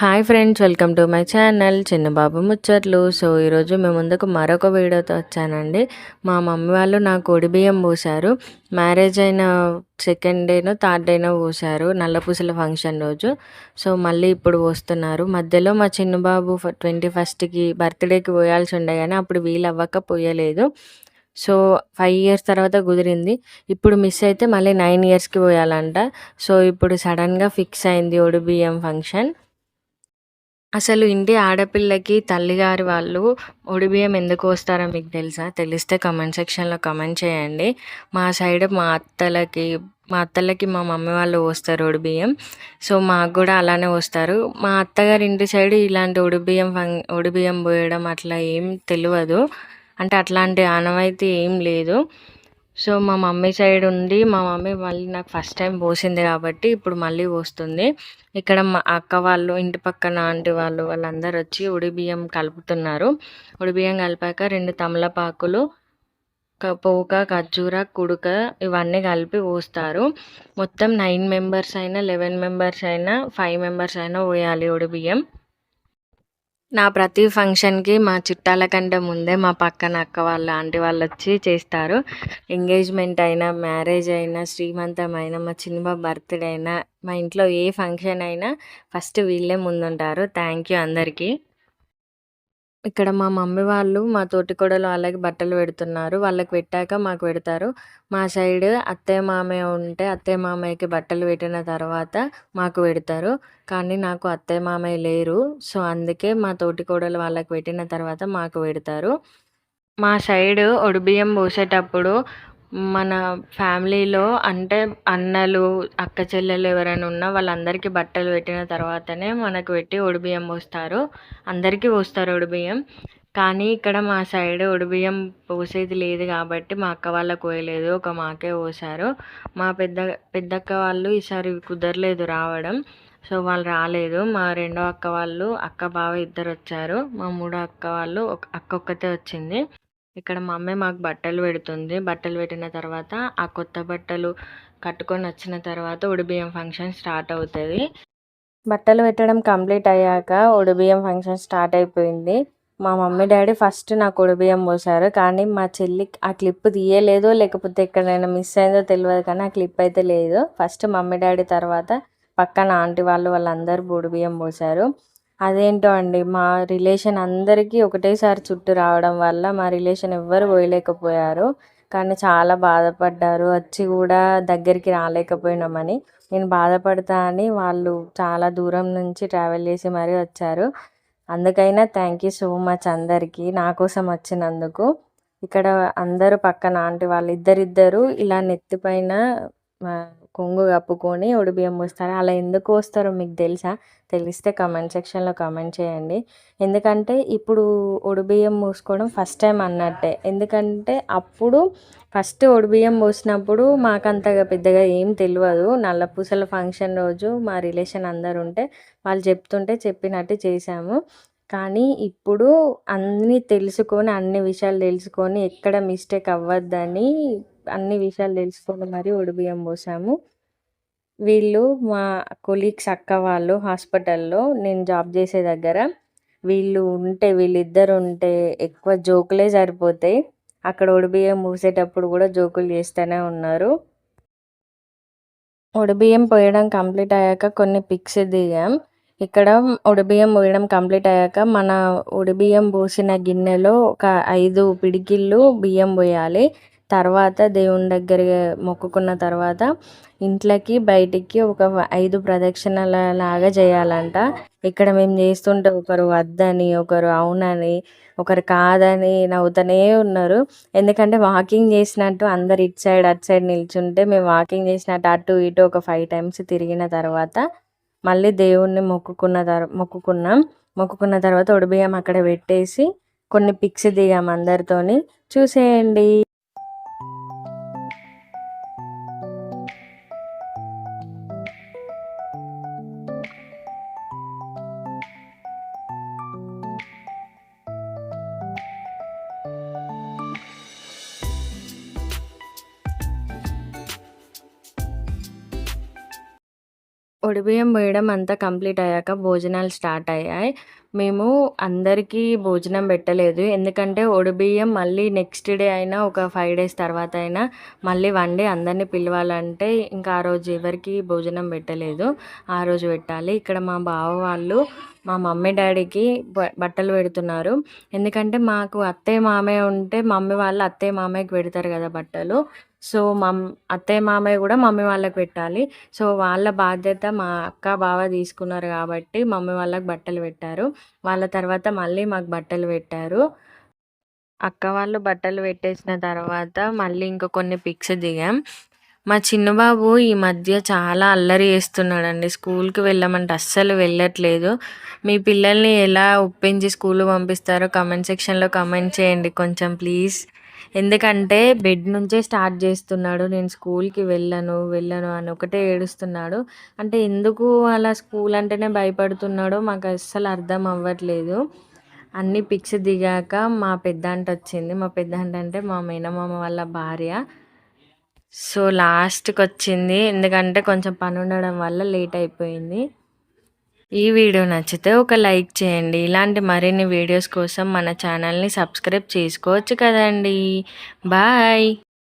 Hi friends welcome to my channel Chinnababu ముచ్చట్లు so ఈరోజు మేము ముందుకు మరొక వీడియోతో వచ్చానండి. మా మమ్మీ వాళ్ళు నాకు ఒడిబియ్యం పోసారు మ్యారేజ్ అయిన సెకండ్ డేనో థర్డ్ డేనో పోసారు నల్లపూసల ఫంక్షన్ రోజు. సో మళ్ళీ ఇప్పుడు పోస్తున్నారు మధ్యలో మా చిన్నబాబు ట్వంటీ ఫస్ట్కి బర్త్డేకి పోయాల్సి ఉండే కానీ అప్పుడు వీలు అవ్వక పోయలేదు. సో ఫైవ్ ఇయర్స్ తర్వాత కుదిరింది. ఇప్పుడు మిస్ అయితే మళ్ళీ నైన్ ఇయర్స్కి పోయాలంట. సో ఇప్పుడు సడన్గా ఫిక్స్ అయింది ఒడి బియ్యం ఫంక్షన్ అసలు ఇంటి ఆడపిల్లకి తల్లిగారి వాళ్ళు ఒడిబియ్యం ఎందుకు వస్తారో మీకు తెలుసా? తెలిస్తే కమెంట్ సెక్షన్లో కమెంట్ చేయండి. మా సైడ్ మా అత్తలకి మా అత్తలకి మా మమ్మీ వాళ్ళు వస్తారు ఒడిబియ్యం. సో మాకు కూడా అలానే వస్తారు. మా అత్తగారి ఇంటి సైడ్ ఇలాంటి ఒడిబియ్యం ఫంగ్ ఒడిబియ్యం పోయడం అట్లా ఏం తెలియదు అంటే అట్లాంటి ఆనవాయితీ ఏం లేదు. సో మా మమ్మీ సైడ్ ఉంది మా మమ్మీ మళ్ళీ నాకు ఫస్ట్ టైం పోసింది కాబట్టి ఇప్పుడు మళ్ళీ పోస్తుంది. ఇక్కడ మా అక్క వాళ్ళు ఇంటి పక్కన ఆంటీ వాళ్ళు వాళ్ళందరూ వచ్చి ఉడిబియ్యం కలుపుతున్నారు. ఉడిబియ్యం కలిపాక రెండు తమలపాకులు పోక ఖర్జూర కుడుక ఇవన్నీ కలిపి పోస్తారు. మొత్తం నైన్ మెంబర్స్ అయినా లెవెన్ మెంబర్స్ అయినా ఫైవ్ మెంబర్స్ అయినా పోయాలి ఉడిబియ్యం నా ప్రతి ఫంక్షన్‌కి మా చుట్టాల కంటే ముందే మా పక్కన అక్క వాళ్ళ ఆంటీ వాళ్ళు వచ్చి చేస్తారు. ఎంగేజ్‌మెంట్ అయినా, మ్యారేజ్ అయినా, శ్రీమంతం అయినా, మా చిన్న బర్త్‌డే అయినా, మా ఇంట్లో ఏ ఫంక్షన్ అయినా ఫస్ట్ వీళ్ళే ముందుంటారు. థ్యాంక్ యూ అందరికీ. ఇక్కడ మా మమ్మీ వాళ్ళు మా తోటికోడలు వాళ్ళకి బట్టలు పెడుతున్నారు. వాళ్ళకి పెట్టాక మాకు పెడతారు. మా సైడ్ అత్తయ్య, మామయ్య ఉంటే అత్తయ్య, మామయ్యకి బట్టలు పెట్టిన తర్వాత మాకు పెడతారు. కానీ నాకు అత్తయ్య, మామయ్య లేరు. సో, అందుకే మా తోటికోడలు వాళ్ళకి పెట్టిన తర్వాత మాకు పెడతారు. మా సైడ్ ఒడిబియ్యం పోసేటప్పుడు మన ఫ్యామిలీలో అంటే అన్నలు, అక్క చెల్లెలు ఎవరైనా ఉన్నా వాళ్ళందరికీ బట్టలు పెట్టిన తర్వాతనే మనకు పెట్టి ఒడిబియ్యం పోస్తారు. అందరికీ పోస్తారు ఒడిబియ్యం. కానీ ఇక్కడ మా సైడ్ ఒడిబియ్యం పోసేది లేదు కాబట్టి మా అక్క వాళ్ళకి పోయలేదు. ఒక మాకే పోసారు. మా పెద్ద పెద్దక్క వాళ్ళు ఈసారి కుదరలేదు రావడం. సో, వాళ్ళు రాలేదు. మా రెండో అక్క వాళ్ళు, అక్క, బావ ఇద్దరు వచ్చారు. మా మూడో అక్క వాళ్ళు ఒక అక్క ఒక్కతే వచ్చింది. ఇక్కడ మా మమ్మీ మాకు బట్టలు పెడుతుంది. బట్టలు పెట్టిన తర్వాత ఆ కొత్త బట్టలు కట్టుకొని వచ్చిన తర్వాత ఉడిబియ్యం ఫంక్షన్ స్టార్ట్ అవుతుంది. బట్టలు పెట్టడం కంప్లీట్ అయ్యాక ఉడిబియ్యం ఫంక్షన్ స్టార్ట్ అయిపోయింది. మా మమ్మీ డాడీ ఫస్ట్ నాకు ఉడిబియ్యం పోసారు. కానీ మా చెల్లి ఆ క్లిప్ తీయలేదు లేకపోతే ఎక్కడైనా మిస్ అయిందో తెలియదు కానీ ఆ క్లిప్ అయితే లేదు. ఫస్ట్ మమ్మీ డాడీ తర్వాత పక్కన ఆంటీ వాళ్ళు వాళ్ళందరూ ఉడిబియ్యం పోసారు. అదేంటో అండి మా రిలేషన్ అందరికీ ఒకటేసారి చుట్టూ రావడం వల్ల మా రిలేషన్ ఎవ్వరు పోయలేకపోయారు. కానీ చాలా బాధపడ్డారు. వచ్చి కూడా దగ్గరికి రాలేకపోయినామని. నేను బాధపడతా అని వాళ్ళు చాలా దూరం నుంచి ట్రావెల్ చేసి మరీ వచ్చారు. అందుకైనా థ్యాంక్ యూ సో మచ్ అందరికీ నా కోసం వచ్చినందుకు. ఇక్కడ అందరూ పక్కన ఆంటీ వాళ్ళు ఇద్దరిద్దరు ఇలా నెత్తిపైన కొంగు కప్పుకొని బియ్యం పోస్తారు. అలా ఎందుకు వస్తారో మీకు తెలుసా? తెలిస్తే కమెంట్ సెక్షన్లో కమెంట్ చేయండి. ఎందుకంటే ఇప్పుడు బియ్యం పోసుకోవడం ఫస్ట్ టైం అన్నట్టే. ఎందుకంటే అప్పుడు ఫస్ట్ ఉడిబియ్యం పోసినప్పుడు మాకంతగా పెద్దగా ఏం తెలియదు నల్లపూసల ఫంక్షన్ రోజు మా రిలేషన్ అందరు ఉంటే వాళ్ళు చెప్తుంటే చెప్పినట్టు చేసాము కానీ ఇప్పుడు అన్నీ తెలుసుకొని అన్ని విషయాలు తెలుసుకొని ఎక్కడ మిస్టేక్ అవ్వద్దని అన్ని విషయాలు తెలుసుకొని మరి ఒడిబియ్యం పోసాము. వీళ్ళు మా కొలీగ్స్ అక్క వాళ్ళు హాస్పిటల్లో నేను జాబ్ చేసే దగ్గర వీళ్ళు ఉంటే వీళ్ళిద్దరు ఉంటే ఎక్కువ జోకులే సరిపోతాయి. అక్కడ ఒడిబియ్యం మూసేటప్పుడు కూడా జోకులు చేస్తూనే ఉన్నారు. ఒడిబియ్యం పోయడం కంప్లీట్ అయ్యాక కొన్ని పిక్స్ దిగాం. ఇక్కడ ఉడిబియ్యం పోయడం కంప్లీట్ అయ్యాక మన ఉడిబియ్యం పోసిన గిన్నెలో ఒక ఐదు పిడికిళ్ళు బియ్యం పోయాలి. తర్వాత దేవుని దగ్గర మొక్కుకున్న తర్వాత ఇంట్లోకి బయటికి ఒక ఐదు ప్రదక్షిణల లాగా చేయాలంట. ఇక్కడ మేము చేస్తుంటే ఒకరు వద్దని ఒకరు అవునని ఒకరు కాదని నవ్వుతూనే ఉన్నారు. ఎందుకంటే వాకింగ్ చేసినట్టు అందరు ఇటు సైడ్ అటు సైడ్ నిల్చుంటే మేము వాకింగ్ చేసినట్టు అటు ఇటు ఒక ఫైవ్ టైమ్స్ తిరిగిన తర్వాత మళ్ళీ దేవుణ్ణి మొక్కుకున్న తర్వాత మొక్కుకున్నాం. మొక్కుకున్న తర్వాత ఉడిబియ్యం అక్కడ పెట్టేసి కొన్ని పిక్స్ దిగాం అందరితోని. చూసేయండి. ఒడిబియ్యం వేయడం అంతా కంప్లీట్ అయ్యాక భోజనాలు స్టార్ట్ అయ్యాయి. మేము అందరికీ భోజనం పెట్టలేదు. ఎందుకంటే ఒడిబియ్యం మళ్ళీ నెక్స్ట్ డే అయినా ఒక ఫైవ్ డేస్ తర్వాత అయినా మళ్ళీ వండి అందరిని పిలవాలంటే ఇంకా ఆ రోజు ఎవరికీ భోజనం పెట్టలేదు. ఆ రోజు పెట్టాలి. ఇక్కడ మా బావ వాళ్ళు మా మమ్మీ డాడీకి బ బట్టలు పెడుతున్నారు. ఎందుకంటే మాకు అత్తయ్య, మామయ్య ఉంటే మమ్మీ వాళ్ళు అత్తయ్య, మామయ్యకి పెడతారు కదా బట్టలు. సో, మమ్ అత్తయ్య, మామయ్య కూడా మమ్మీ వాళ్ళకి పెట్టాలి. సో, వాళ్ళ బాధ్యత మా అక్క, బావ తీసుకున్నారు కాబట్టి మమ్మీ వాళ్ళకి బట్టలు పెట్టారు. వాళ్ళ తర్వాత మళ్ళీ మాకు బట్టలు పెట్టారు. అక్క వాళ్ళు బట్టలు పెట్టేసిన తర్వాత మళ్ళీ ఇంకా కొన్ని పిక్స్ దిగాం. మా చిన్నబాబు ఈ మధ్య చాలా అల్లరి చేస్తున్నాడండి. స్కూల్‌కి వెళ్ళమంటే అస్సలు వెళ్ళట్లేదు. మీ పిల్లల్ని ఎలా ఒప్పించి స్కూల్ పంపిస్తారో కమెంట్ సెక్షన్‌లో కమెంట్ చేయండి కొంచెం ప్లీజ్. ఎందుకంటే బెడ్ నుంచే స్టార్ట్ చేస్తున్నాడు. నేను స్కూల్‌కి వెళ్ళను, వెళ్ళను అని ఒకటే ఏడుస్తున్నాడు. అంటే ఎందుకు అలా స్కూల్ అంటేనే భయపడుతున్నాడో మాకు అస్సలు అర్థం అవ్వట్లేదు. అన్ని పిక్స్ దిగాక మా పెద్దాంట వచ్చింది. మా పెద్దాంట అంటే మా మేనమామ వాళ్ళ భార్య. సో, లాస్ట్కి వచ్చింది ఎందుకంటే కొంచెం పని ఉండడం వల్ల లేట్ అయిపోయింది. ఈ వీడియో నచ్చితే ఒక లైక్ చేయండి. ఇలాంటి మరిన్ని వీడియోస్ కోసం మన ఛానల్‌ని సబ్స్క్రైబ్ చేసుకోవచ్చు కదండీ! బాయ్.